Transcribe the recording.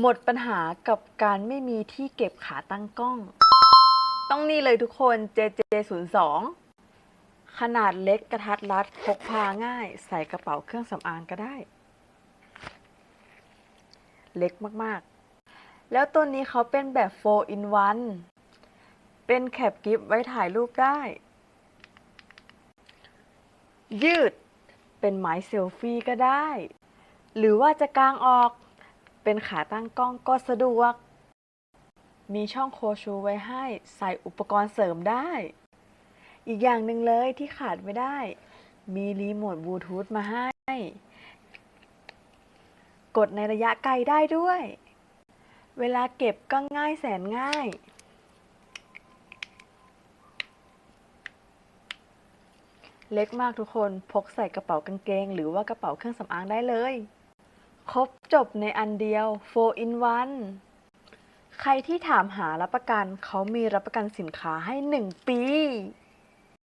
หมดปัญหากับการไม่มีที่เก็บขาตั้งกล้อง ต้องนี่เลยทุกคน JJ02 ขนาดเล็กกระทัดรัดพกพาง่าย ใส่กระเป๋าเครื่องสำอางก็ได้ เล็กมากๆ แล้วตัวนี้เขาเป็นแบบ 4 in 1 เป็นแคปกิฟไว้ถ่ายรูปได้ ยืดเป็นไม้เซลฟี่ก็ได้ หรือว่าจะกางออก เป็นขาตั้งกล้องก็สะดวก มีช่องโคชูไว้ให้ใส่อุปกรณ์เสริมได้ อีกอย่างหนึ่งเลยที่ขาดไม่ได้ มีรีโมทบลูทูธมาให้ กดในระยะไกลได้ด้วย เวลาเก็บก็ง่ายแสนง่ายเล็กมากทุกคน พกใส่กระเป๋ากางเกง หรือว่ากระเป๋าเครื่องสำอางได้เลย ครบจบในอันเดียว 4 in 1 ใครที่ถามหารับประกันเขามีรับประกันสินค้าให้ 1 ปี